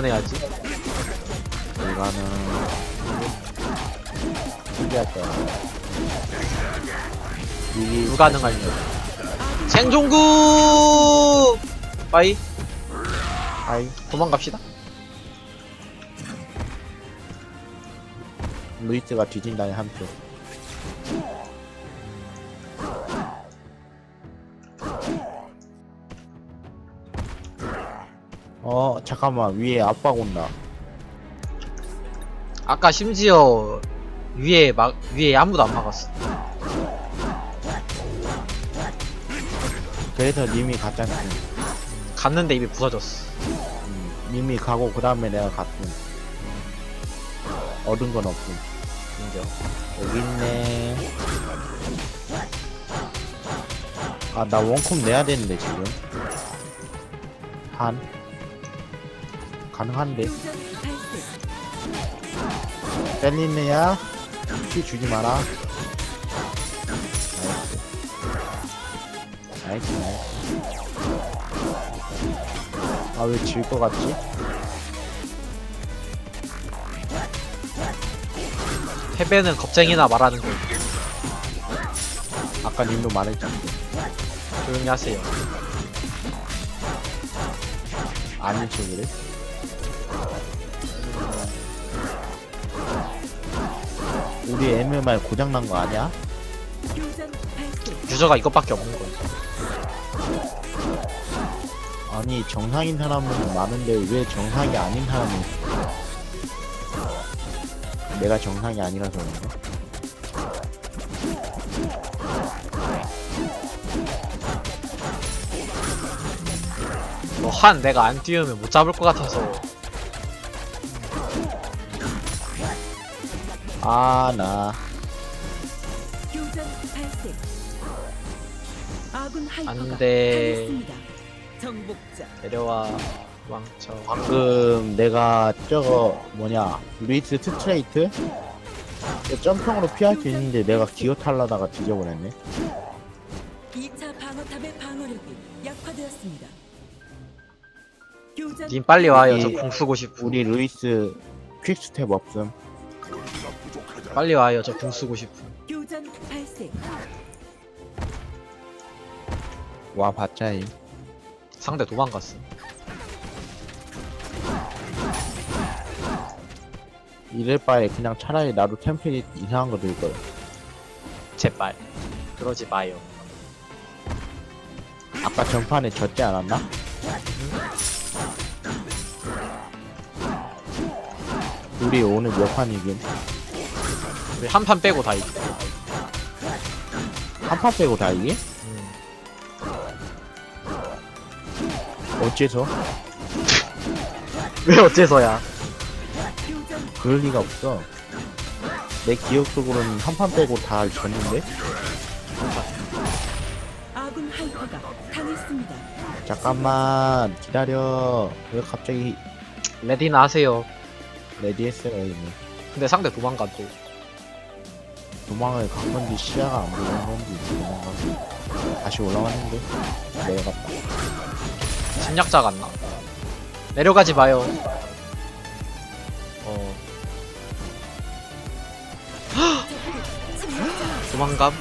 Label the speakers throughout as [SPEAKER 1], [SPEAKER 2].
[SPEAKER 1] 해야지.
[SPEAKER 2] 이거는 준비할 거야. 이게
[SPEAKER 1] 불가능할 때. 생존구! 빠이.
[SPEAKER 2] 아이
[SPEAKER 1] 도망갑시다.
[SPEAKER 2] 루이스가 뒤진다니 한 표. 어 잠깐만 위에 압박 온다.
[SPEAKER 1] 아까 심지어 위에 막, 위에 아무도 안 막았어.
[SPEAKER 2] 그래서 님이 갔잖아.
[SPEAKER 1] 갔는데 입이 부서졌어.
[SPEAKER 2] 음, 님이 가고 그 다음에 내가 갔음. 얻은 건 없음.
[SPEAKER 1] 인정.
[SPEAKER 2] 여기 있네. 아, 나 원콤 내야 되는데, 지금. 한. 가능한데. 셀린네야. 피 주지 마라. 나이스. 나이스, 나이스. 아, 왜 질 것 같지?
[SPEAKER 1] 패배는 겁쟁이나 말하는 거
[SPEAKER 2] 아까 님도 말했잖아.
[SPEAKER 1] 조용히 하세요.
[SPEAKER 2] 아닌 척이래? 우리 MMR 고장난 거 아니야?
[SPEAKER 1] 유저가 이것밖에 없는 거야.
[SPEAKER 2] 아니 정상인 사람은 많은데 왜 정상이 아닌 사람이 있어? 내가 정상이 아니라서 그런가?
[SPEAKER 1] 뭐한 내가 안 띄우면 못 잡을 것 같아서
[SPEAKER 2] 아나
[SPEAKER 3] 교전 발생. 아군 하이퍼가
[SPEAKER 1] 안 돼.
[SPEAKER 3] 당했습니다. 정복자
[SPEAKER 1] 내려와 왕쳐.
[SPEAKER 2] 방금 내가 저거 뭐냐 루이스 스트레이트? 그 점평으로 피할 수 있는데 내가 기어 탈라다가 뒤져버렸네
[SPEAKER 3] 2차 방어탑의 방어력이 약화되었습니다. 교전
[SPEAKER 1] 님 빨리 와요. 저
[SPEAKER 2] 우리-
[SPEAKER 1] 궁 쓰고 싶어.
[SPEAKER 2] 우리 루이스 퀵스텝 없음
[SPEAKER 1] 빨리 와요. 저 궁 쓰고 싶어.
[SPEAKER 3] 교전 발생.
[SPEAKER 2] 와 봤자임
[SPEAKER 1] 상대 도망갔어.
[SPEAKER 2] 이럴 바에 그냥 차라리 나도 템플릿 이상한 거 들걸
[SPEAKER 1] 제발. 그러지 마요.
[SPEAKER 2] 아까 전판에 졌지 않았나? 우리 오늘 몇 판 이긴?
[SPEAKER 1] 우리 한판 빼고 다 이겨.
[SPEAKER 2] 한판 빼고 다?
[SPEAKER 1] 음.
[SPEAKER 2] 어째서?
[SPEAKER 1] 왜 어째서야?
[SPEAKER 2] 그럴 리가 없어 내 기억 속으로는 한 판 빼고 다 졌는데?
[SPEAKER 3] 아군 하이퍼가 당했습니다.
[SPEAKER 2] 잠깐만 기다려 왜 갑자기
[SPEAKER 1] 레디나 하세요.
[SPEAKER 2] 레디했어요 이미
[SPEAKER 1] 근데 상대 도망갔고.
[SPEAKER 2] 도망을 간 건지 시야가 안 보이는 건지 도망간 건지 다시 올라왔는데 내려갔다
[SPEAKER 1] 침략자 같나? 내려가지 마요. 어. 도망감?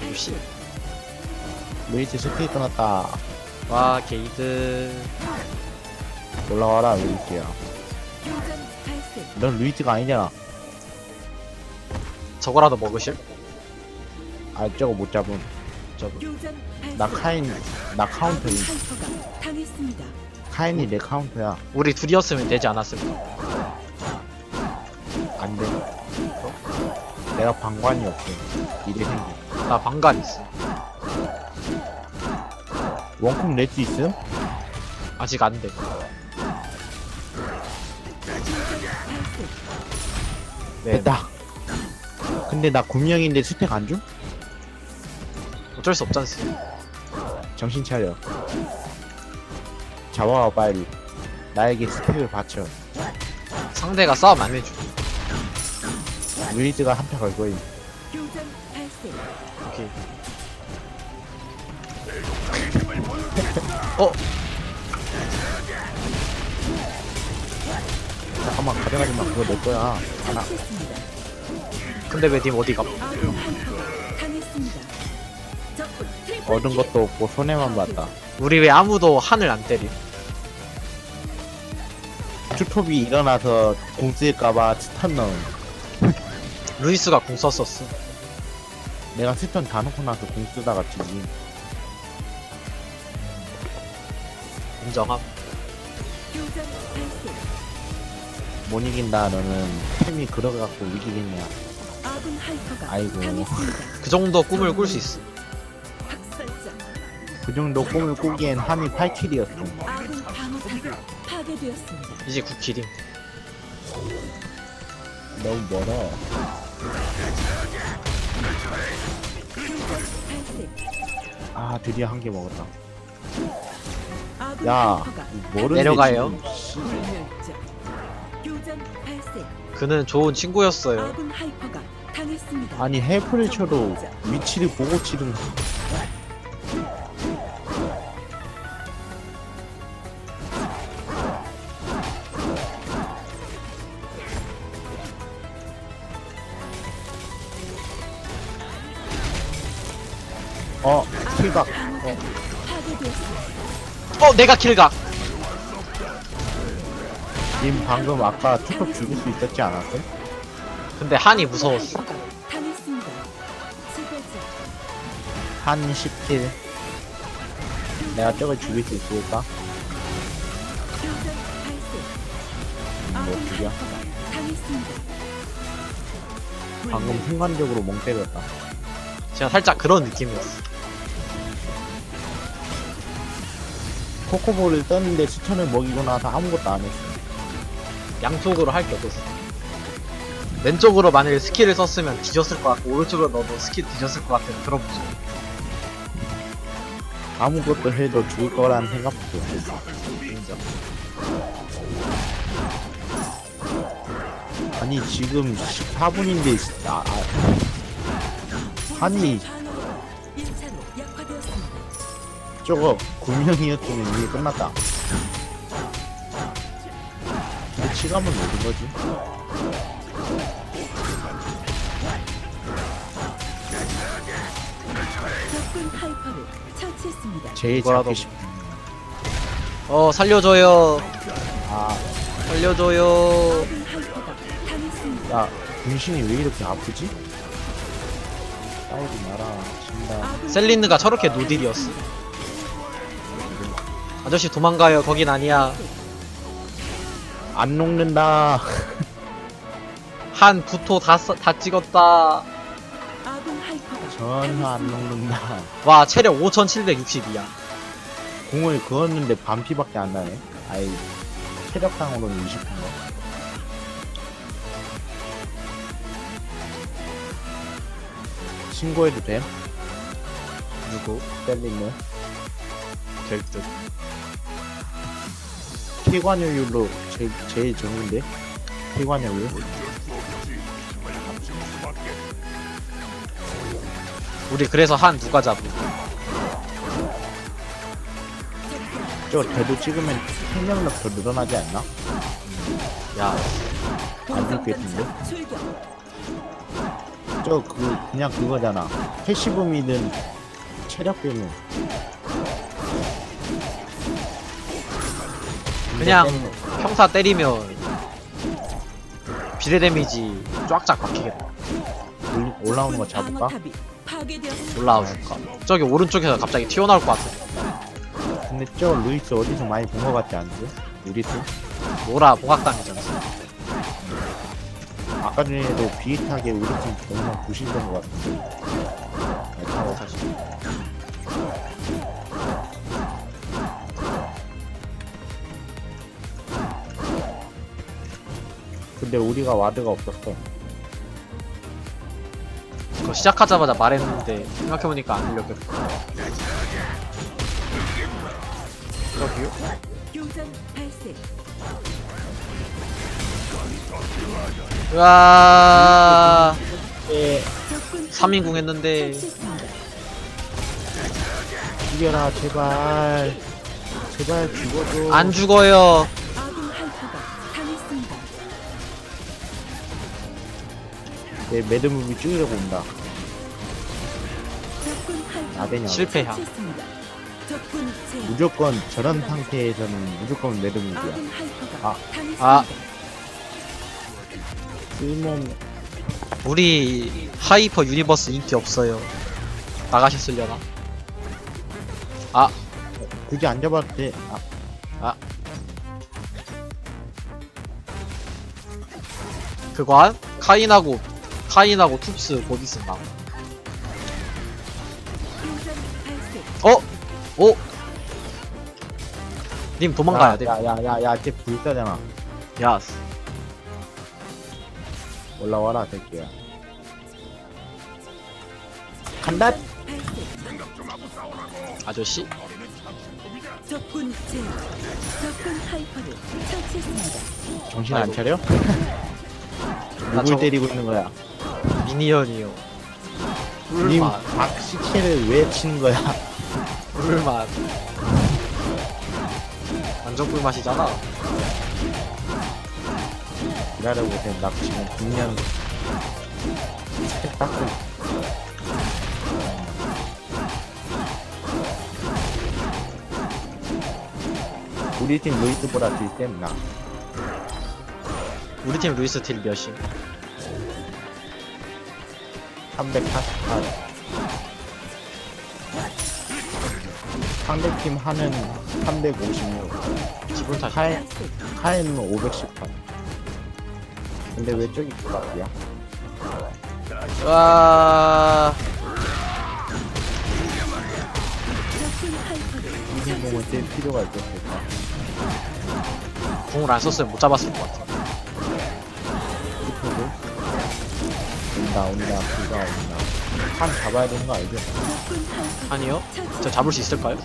[SPEAKER 3] 발생.
[SPEAKER 2] 루이스 스킬 끊었다
[SPEAKER 1] 와, 게이드.
[SPEAKER 2] 올라와라
[SPEAKER 3] 발생.
[SPEAKER 2] 넌 루이스가 아니잖아
[SPEAKER 1] 저거라도 먹으실?
[SPEAKER 2] 아 저거 못 잡음
[SPEAKER 1] 저거.
[SPEAKER 2] 나 카인 나 카운터. 카인이 내 카운터야
[SPEAKER 1] 우리 둘이었으면 되지 않았을까?
[SPEAKER 2] 안 돼 내가 방관이 없어 이래 생겨
[SPEAKER 1] 나 방간 있어.
[SPEAKER 2] 원콤 낼 수 있음?
[SPEAKER 1] 아직 안 돼. 네.
[SPEAKER 2] 됐다 근데 나 군명인데 스택 안 줌?
[SPEAKER 1] 어쩔 수 없잖스.
[SPEAKER 2] 정신 차려 잡아와 빨리 나에게 스택을 바쳐
[SPEAKER 1] 상대가 싸움 안 해줘.
[SPEAKER 2] 루이스가 한타 걸 거임
[SPEAKER 3] 교전 발생.
[SPEAKER 1] 오케이. 어?
[SPEAKER 2] 잠깐만 가져가지 마 그거 내 거야 하나
[SPEAKER 3] 처치했습니다.
[SPEAKER 1] 근데 왜 님 어디가?
[SPEAKER 2] 얻은
[SPEAKER 3] 킬.
[SPEAKER 2] 것도 없고 손해만 봤다
[SPEAKER 1] 우리 왜 아무도 한을 안 때리?
[SPEAKER 2] 투톱이 일어나서 공 쓸까봐 스턴 넣은
[SPEAKER 1] 루이스가 궁 썼었어.
[SPEAKER 2] 내가 스턴 다 놓고 나서 공 쓰다가 지지
[SPEAKER 1] 인정함.
[SPEAKER 3] 교전 발생.
[SPEAKER 2] 못 이긴다 너는 템이 그러갖고 이기겠냐
[SPEAKER 3] 아군 하이퍼가
[SPEAKER 2] 아이고.
[SPEAKER 3] 당했습니다.
[SPEAKER 1] 그 정도 꿈을 꿀 수 있어.
[SPEAKER 3] 학살자.
[SPEAKER 2] 그 정도 꿈을 꾸기엔 한이 8킬이었어
[SPEAKER 3] 아군 방어탑이 파괴되었습니다.
[SPEAKER 1] 이제 9킬임.
[SPEAKER 2] 너무 멀어. 아 드디어 한 개 먹었다
[SPEAKER 3] 아군
[SPEAKER 2] 야
[SPEAKER 3] 하이퍼가
[SPEAKER 1] 내려가요.
[SPEAKER 3] 멸자. 교전 발생.
[SPEAKER 1] 그는 좋은 친구였어요.
[SPEAKER 3] 아군 하이퍼가 당했습니다.
[SPEAKER 2] 아니 해프를 쳐도 위치를 보고 어 킬각
[SPEAKER 3] 방어탑이 파괴되었습니다.
[SPEAKER 1] 어, 내가 킬각.
[SPEAKER 2] 님 방금 아까 투톱 죽일 수 있었지 않았어?
[SPEAKER 1] 근데 한이 무서웠어.
[SPEAKER 3] 당했습니다.
[SPEAKER 2] 한 10킬 내가 저걸 죽일 수 있을까?
[SPEAKER 3] 교전 발생.
[SPEAKER 2] 뭐
[SPEAKER 3] 아군
[SPEAKER 2] 죽여?
[SPEAKER 3] 당했습니다.
[SPEAKER 2] 방금 순간적으로 멍 때렸다
[SPEAKER 1] 제가 살짝 그런 느낌이었어.
[SPEAKER 2] 코코볼을 떴는데 스턴을 먹이고 나서 아무것도 안 했어
[SPEAKER 1] 양쪽으로 할 게 없었어. 왼쪽으로 만약에 스킬을 썼으면 뒤졌을 것 같고 오른쪽으로 넣어도 스킬 뒤졌을 것 같은 그런 부분.
[SPEAKER 2] 아무것도 해도 죽을 거라는 생각밖에 없어
[SPEAKER 1] 인정.
[SPEAKER 2] 아니 지금 14분인데 아, 아, 아니
[SPEAKER 3] 방어가 1차로 약화되었습니다.
[SPEAKER 2] 저거 9명이었으면 이미 끝났다 치감은 어디 거지?
[SPEAKER 3] 적군 하이퍼를 처치했습니다.
[SPEAKER 2] 제일
[SPEAKER 1] 이거라도-
[SPEAKER 2] 잡기 쉽
[SPEAKER 1] 어, 살려줘요.
[SPEAKER 2] 아,
[SPEAKER 1] 살려줘요.
[SPEAKER 3] 당했습니다.
[SPEAKER 2] 야, 분신이 왜 이렇게 아프지? 싸우지 마라, 진다.
[SPEAKER 3] 아군
[SPEAKER 1] 셀린느가 저렇게 노딜이었어. 아저씨 도망가요. 거긴 아니야.
[SPEAKER 2] 안 녹는다.
[SPEAKER 1] 한 부토 다, 써- 다 찍었다.
[SPEAKER 3] 아군 하이퍼가
[SPEAKER 2] 전혀 안 녹는다.
[SPEAKER 1] 와, 체력 5762야.
[SPEAKER 2] 공을 그었는데 반피밖에 안 나네. 아이, 체력상으로는 20%. 신고해도 됨?
[SPEAKER 1] 누구?
[SPEAKER 2] 셀리는
[SPEAKER 1] 될 듯.
[SPEAKER 2] 폐관여율로 제일, 제일 적은데? 폐관여율?
[SPEAKER 1] 우리 그래서 한 누가 잡고.
[SPEAKER 2] 저 대도 찍으면 생명력 더 늘어나지 않나?
[SPEAKER 1] 야,
[SPEAKER 2] 안 죽겠는데? 저 그 그냥 그거잖아. 패시브미든 체력 때문.
[SPEAKER 1] 그냥 평타 때리면 비례 데미지 쫙쫙 박히겠다.
[SPEAKER 2] 올리- 올라오는 거 잡을까?
[SPEAKER 1] 올라와줄까? 저기 오른쪽에서 갑자기 튀어나올 것 같아.
[SPEAKER 2] 근데 저 루이스 어디서 많이 본 거 같지 않지? 루이스?
[SPEAKER 1] 노라 보각당이잖아.
[SPEAKER 2] 아까 전에도 비슷하게 우리 팀 공만 부시던 것 같은데. 근데 우리가 와드가 없었어.
[SPEAKER 1] 그거 시작하자마자 말했는데 생각해보니까 안 들렸겠다. 저기요?
[SPEAKER 3] 교전 발생.
[SPEAKER 1] 으아,
[SPEAKER 2] 예,
[SPEAKER 3] 적군
[SPEAKER 1] 3인궁 했는데.
[SPEAKER 2] 죽여라 제발. 제발 죽어줘.
[SPEAKER 1] 안 죽어요.
[SPEAKER 2] 내 매드무비 찍으려고 온다. 나대냐.
[SPEAKER 1] 실패야.
[SPEAKER 2] 무조건 저런 상태에서는 무조건
[SPEAKER 3] 하이퍼가
[SPEAKER 2] 아.
[SPEAKER 1] 아.
[SPEAKER 2] 쓸몸
[SPEAKER 1] 우리 하이퍼 유니버스 인기 없어요. 나가셨으려나? 아.
[SPEAKER 2] 굳이 안 잡아도 돼. 아,
[SPEAKER 1] 그거 카인하고 카인하고 툭스 곧 있음 나
[SPEAKER 3] 교전 발생.
[SPEAKER 1] 어? 오? 님 도망가야 돼.
[SPEAKER 2] 야, 야, 야, 야, 쟤 불사잖아.
[SPEAKER 1] 야,
[SPEAKER 2] 올라와라, 새끼야. 간다!
[SPEAKER 1] 아저씨?
[SPEAKER 3] 적군 제압. 적군 하이퍼를 처치했습니다.
[SPEAKER 2] 정신 안
[SPEAKER 1] 아이고.
[SPEAKER 2] 차려?
[SPEAKER 1] 나
[SPEAKER 2] 누굴
[SPEAKER 1] 저거-
[SPEAKER 2] 때리고 있는 거야?
[SPEAKER 1] 미니언이요.
[SPEAKER 2] 님,
[SPEAKER 1] 꿀맛,
[SPEAKER 2] 박 시체를 왜 치는 거야?
[SPEAKER 1] 꿀맛. 완전 꿀맛이잖아.
[SPEAKER 2] 기다려보세요. 나 지금 분명 딱 우리 팀 루이스보다 딜셈 나.
[SPEAKER 1] 우리 팀 루이스 딜 몇임?
[SPEAKER 2] 348. 상대팀 하는 356.
[SPEAKER 1] 기분 탓이.
[SPEAKER 2] 카에,
[SPEAKER 3] 발생.
[SPEAKER 2] 카에는 518. 근데 왜 저기 불락이야?
[SPEAKER 1] 와,
[SPEAKER 3] 적군 하이퍼를
[SPEAKER 2] 이 행동을 쓸 필요가 있었을까?
[SPEAKER 1] 궁을 안 썼으면 못 잡았을 것 같아.
[SPEAKER 2] 온다 온다 비가 온다 한 잡아야 되는 거 알죠?
[SPEAKER 1] 아니요? 저 잡을 수 있을까요?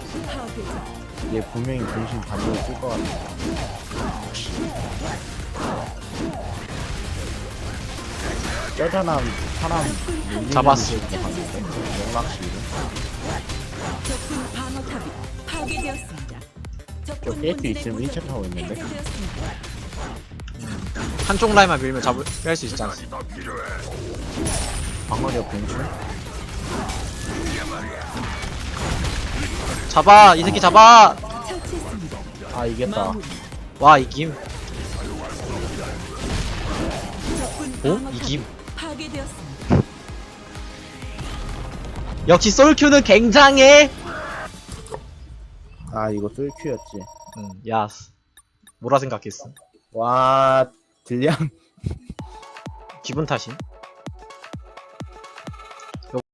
[SPEAKER 2] 얘 분명히 분신 반대로 쓸것 같아 쩌잖아 사람
[SPEAKER 1] 잡았어.
[SPEAKER 2] 무쇠기가 봤는데 영락시로
[SPEAKER 3] 적군 방어탑이 파괴되었습니다. 적군
[SPEAKER 2] 깰수
[SPEAKER 3] 본진의
[SPEAKER 2] 있으면
[SPEAKER 3] 구석이
[SPEAKER 2] 1차 타고 있는데?
[SPEAKER 3] 해제되었습니다.
[SPEAKER 1] 한쪽 라인만 밀면 잡을, 뺄수 않습니까?
[SPEAKER 2] 방어력 분신
[SPEAKER 1] 잡아! 이 새끼 잡아!
[SPEAKER 2] 아 이겼다.
[SPEAKER 1] 와, 이김. 오? 이김. 역시 솔큐는 굉장해!
[SPEAKER 2] 아 이거 쏠큐였지
[SPEAKER 1] 응, 야. 뭐라 생각했어?
[SPEAKER 2] 와 딜량
[SPEAKER 1] 기분 탓임?